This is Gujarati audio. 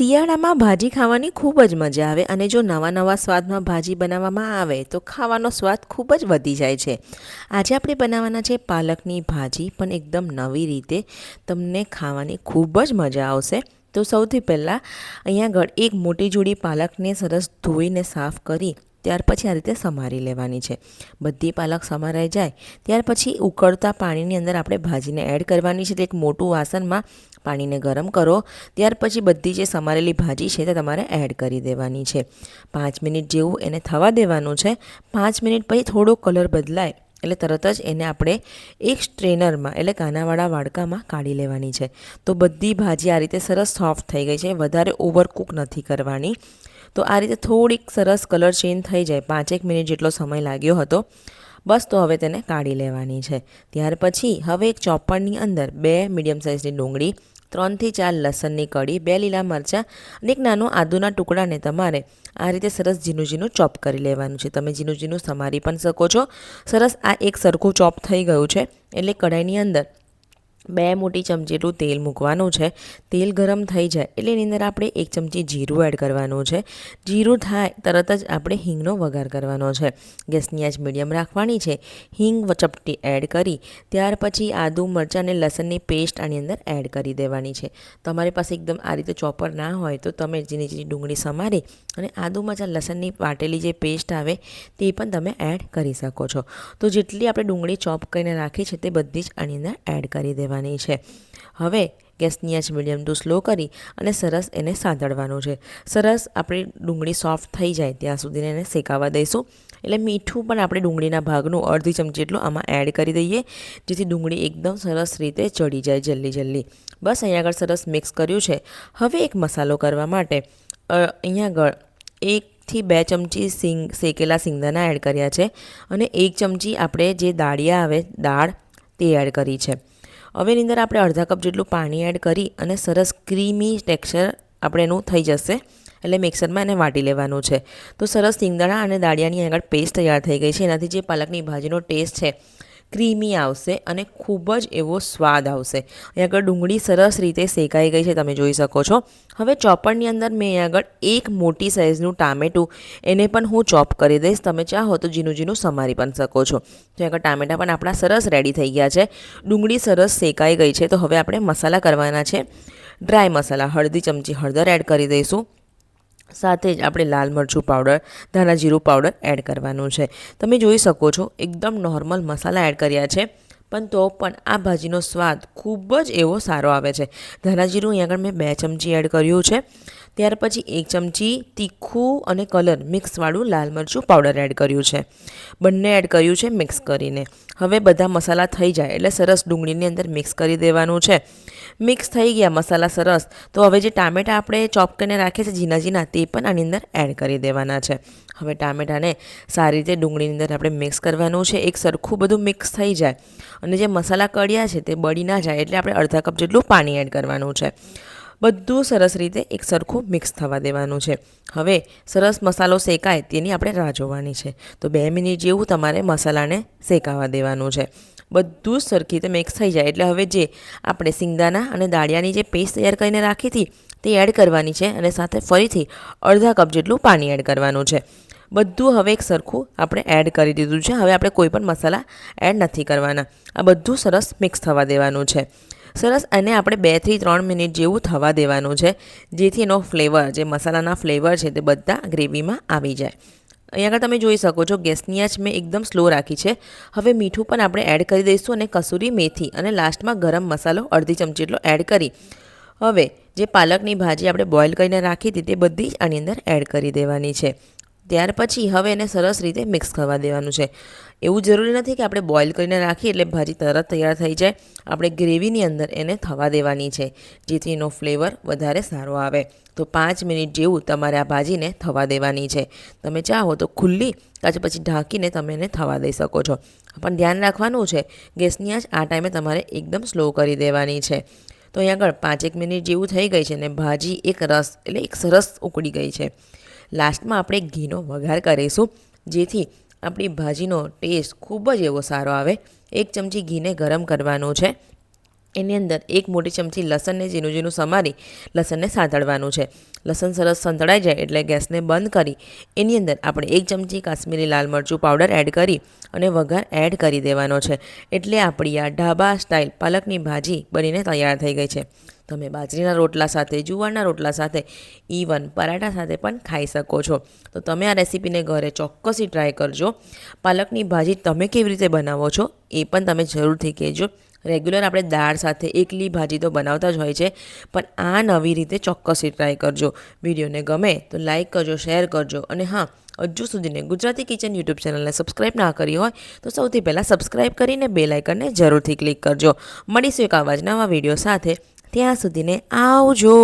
શિયાળામાં ભાજી ખાવાની ખૂબ જ મજા આવે અને જો નવા નવા સ્વાદમાં ભાજી બનાવવામાં આવે તો ખાવાનો સ્વાદ ખૂબ જ વધી જાય છે. આજે આપણે બનાવવાના છે પાલકની ભાજી, પણ એકદમ નવી રીતે તમને ખાવાની ખૂબ જ મજા આવશે. તો સૌથી પહેલાં અહીંયા આગળ એક મોટી જોડી પાલકને સરસ ધોઈને સાફ કરી ત્યાર પછી આ રીતે સમારી લેવાની છે. બધી પાલક સમારાઈ જાય, ત્યાર પછી ઉકળતા પાણીની અંદર આપણે ભાજીને એડ કરવાની છે. તે એક મોટું વાસણમાં પાણીને ગરમ કરો, ત્યાર પછી બધી જે સમારેલી ભાજી છે તે તમારે એડ કરી દેવાની છે. પાંચ મિનિટ જેવું એને થવા દેવાનું છે. પાંચ મિનિટ પછી થોડો કલર બદલાય એટલે તરત જ એને આપણે એક સ્ટ્રેનરમાં એટલે કાનાવાળા વાડકામાં કાઢી લેવાની છે. તો બધી ભાજી આ રીતે સરસ સોફ્ટ થઈ ગઈ છે. વધારે ઓવરકુક નથી કરવાની. તો આ રીતે થોડીક સરસ કલર ચેન્જ થઈ જાય. પાંચેક મિનિટ જેટલો સમય લાગ્યો હતો. બસ તો હવે તેને કાઢી લેવાની છે. ત્યાર પછી હવે એક ચોપડની અંદર બે મીડિયમ સાઇઝની ડુંગળી, ત્રણથી ચાર લસણની કળી, બે લીલા મરચાં અને એક નાનો આદુના ટુકડાને તમારે આ રીતે સરસ ઝીનું ઝીનું ચોપ કરી લેવાનું છે. તમે ઝીનું ઝીનું સમારી પણ શકો છો. સરસ આ એક સરખું ચોપ થઈ ગયું છે. એટલે કઢાઈની અંદર બે મોટી ચમચી જેટલું તેલ મૂકવાનું છે. તેલ ગરમ થઈ જાય એટલે એની અંદર આપણે એક ચમચી જીરું એડ કરવાનું છે. જીરું થાય તરત જ આપણે હિંગનો વઘાર કરવાનો છે. ગેસની આંચ મીડિયમ રાખવાની છે. હિંગ ચપટી એડ કરી, ત્યાર પછી આદુ, મરચાં અને લસણની પેસ્ટ આની અંદર એડ કરી દેવાની છે. તમારી પાસે એકદમ આ રીતે ચોપર ના હોય તો તમે જેની ઝીણી ડુંગળી સમારી અને આદુ, મરચાં, લસણની વાટેલી જે પેસ્ટ આવે તે પણ તમે એડ કરી શકો છો. તો જેટલી આપણે ડુંગળી ચોપ કરીને રાખી છે તે બધી જ આની અંદર એડ કરી દેવાની છે. હવે ગેસની આંચ મીડિયમ ટુ સ્લો કરી અને સરસ એને સાંતળવાનું છે. સરસ આપણી ડુંગળી સોફ્ટ થઈ જાય ત્યાં સુધી એને શેકાવા દઈશું. એટલે મીઠું પણ આપણે ડુંગળીના ભાગનું અડધી ચમચી એટલું આમાં એડ કરી દઈએ, જેથી ડુંગળી એકદમ સરસ રીતે ચડી જાય જલ્દી જલ્દી. બસ અહીંયા આગળ સરસ મિક્સ કર્યું છે. હવે એક મસાલો કરવા માટે અહીંયા આગળ એકથી બે ચમચી સિંગ, શેકેલા સિંગદાણા એડ કર્યા છે અને એક ચમચી આપણે જે દાળિયા આવે, દાળ તે એડ કરી છે. હવે એની અંદર આપણે અડધા કપ જેટલું પાણી એડ કરી અને સરસ ક્રીમી ટેક્સચર આપણે એનું થઈ જશે. એટલે મિક્સરમાં એને વાટી લેવાનું છે. તો સરસ સિંગદાણા અને દાળિયાની આગળ પેસ્ટ તૈયાર થઈ ગઈ છે. એનાથી જે પાલકની ભાજીનો ટેસ્ટ છે ક્રીમી આવશે અને ખૂબ જ એવો સ્વાદ આવશે. અહીં આગળ ડુંગળી સરસ રીતે શેકાઈ ગઈ છે, તમે જોઈ શકો છો. હવે ચોપડની અંદર મેં અહીં આગળ એક મોટી સાઇઝનું ટામેટું, એને પણ હું ચોપ કરી દઈશ. તમે ચાહો તો જીનું જીનું સમારી પણ શકો છો. તો આગળ ટામેટા પણ આપણા સરસ રેડી થઈ ગયા છે. ડુંગળી સરસ શેકાઈ ગઈ છે, તો હવે આપણે મસાલા કરવાના છે. ડ્રાય મસાલા, હળદી ચમચી, હળદર એડ કરી દઈશું. સાથે જ આપણે લાલ મરચું પાવડર ધાણા જીરું પાવડર એડ કરવાનું છે. તમે જોઈ શકો છો, એકદમ નોર્મલ મસાલા એડ કર્યા છે. પણ તો પણ આ ભાજીનો સ્વાદ ખૂબ જ એવો સારો આવે છે. ધાણાજીરું અહીં આગળ મેં બે ચમચી એડ કર્યું છે. ત્યાર પછી એક ચમચી તીખું અને કલર મિક્સવાળું લાલ મરચું પાવડર એડ કર્યું છે. બંને એડ કર્યું છે મિક્સ કરીને. હવે બધા મસાલા થઈ જાય એટલે સરસ ડુંગળીની અંદર મિક્સ કરી દેવાનું છે. મિક્સ થઈ ગયા મસાલા સરસ, તો હવે જે ટામેટાં આપણે ચોપ કરીને રાખીએ છીએ ઝીણા ઝીણા, તે પણ આની અંદર એડ કરી દેવાના છે. હવે ટામેટાને સારી રીતે ડુંગળીની અંદર આપણે મિક્સ કરવાનું છે. એક સરખું બધું મિક્સ થઈ જાય. અને જે મસાલા કળ્યા છે તે બળી ના જાય એટલે આપણે અડધા કપ જેટલું પાણી એડ કરવાનું છે. બધું સરસ રીતે એક સરખું મિક્સ થવા દેવાનું છે. હવે સરસ મસાલો શેકાય તેની આપણે રાહ જોવાની છે. તો બે મિનિટ જેવું તમારે મસાલાને શેકાવા દેવાનું છે. બધું જ સરખી રીતે મિક્સ થઈ જાય એટલે હવે જે આપણે સિંગદાના અને દાળિયાની જે પેસ્ટ તૈયાર કરીને રાખી હતી તે એડ કરવાની છે અને સાથે ફરીથી અડધા કપ જેટલું પાણી એડ કરવાનું છે. બધું હવે એક સરખું આપણે એડ કરી દીધું છે. હવે આપણે કોઈ પણ મસાલા એડ નથી કરવાના. આ બધું સરસ મિક્સ થવા દેવાનું છે. સરસ અને આપણે બેથી ત્રણ મિનિટ જેવું થવા દેવાનું છે, જેથી એનો ફ્લેવર જે મસાલાના ફ્લેવર છે તે બધા ગ્રેવીમાં આવી જાય. અહીંયા આગળ તમે જોઈ શકો છો, ગેસની આંચ મેં એકદમ સ્લો રાખી છે. હવે મીઠું પણ આપણે એડ કરી દઈશું અને કસૂરી મેથી અને લાસ્ટમાં ગરમ મસાલો અડધી ચમચી એટલો એડ કરી. હવે જે પાલકની ભાજી આપણે બોઇલ કરીને રાખી હતી તે બધી જ આની અંદર એડ કરી દેવાની છે. ત્યાર પછી હવે એને સરસ રીતે મિક્સ કરવા દેવાનું છે. એવું જરૂરી નથી કે આપણે બોઇલ કરીને રાખીએ એટલે ભાજી તરત તૈયાર થઈ જાય. આપણે ગ્રેવીની અંદર એને થવા દેવાની છે, જેથી એનો ફ્લેવર વધારે સારો આવે. તો પાંચ મિનિટ જેવું તમારે આ ભાજીને થવા દેવાની છે. તમે ચાહો તો ખુલ્લી કાચ પછી ઢાંકીને તમે એને થવા દઈ શકો છો. પણ ધ્યાન રાખવાનું છે, ગેસની આંચ આ ટાઈમે તમારે એકદમ સ્લો કરી દેવાની છે. તો અહીં આગળ પાંચેક મિનિટ જેવું થઈ ગઈ છે ને ભાજી એક રસ એટલે એક સરસ ઉકળી ગઈ છે. લાસ્ટમાં આપણે ઘીનો વઘાર કરીશું. જેથી આપણી ભાજીનો ટેસ્ટ ખૂબ જ એવો સારો આવે. એક ચમચી ઘીને ગરમ કરવાનું છે. એની અંદર એક મોટી ચમચી લસણને ઝીણું ઝીણું સમારી લસણને સાંતળવાનું છે. લસણ સરસ સંતળાઈ જાય એટલે ગેસને બંધ કરી એની અંદર આપણે એક ચમચી કાશ્મીરી લાલ મરચું પાવડર એડ કરી અને વઘાર એડ કરી દેવાનો છે. એટલે આપણી આ ઢાબા સ્ટાઇલ પાલકની ભાજી બનીને તૈયાર થઈ ગઈ છે. તમે બાજરીના રોટલા સાથે, જુવારના રોટલા સાથે ઇવન પરાઠા સાથે પણ ખાઈ શકો છો. તો તમે આ રેસીપીને ઘરે ચોક્કસથી ટ્રાય કરજો. પાલકની ભાજી તમે કેવી રીતે બનાવો છો એ પણ તમે જરૂરથી કહેજો. રેગ્યુલર આપણે દાળ સાથે એકલી ભાજી તો બનાવતા જ હોય છે, પણ આ નવી રીતે ચોક્કસથી ટ્રાય કરજો. વિડીયોને ગમે તો લાઇક કરજો શેર કરજો અને હા, હજુ સુધીને ગુજરાતી કિચન યુટ્યુબ ચેનલને સબસ્ક્રાઇબ ના કરી હોય તો સૌથી પહેલાં સબસ્ક્રાઇબ કરીને બે લાઇકનને જરૂરથી ક્લિક કરજો. મળીશું એક આવા નવા વીડિયો સાથે. ત્યાં સુધીને આવજો.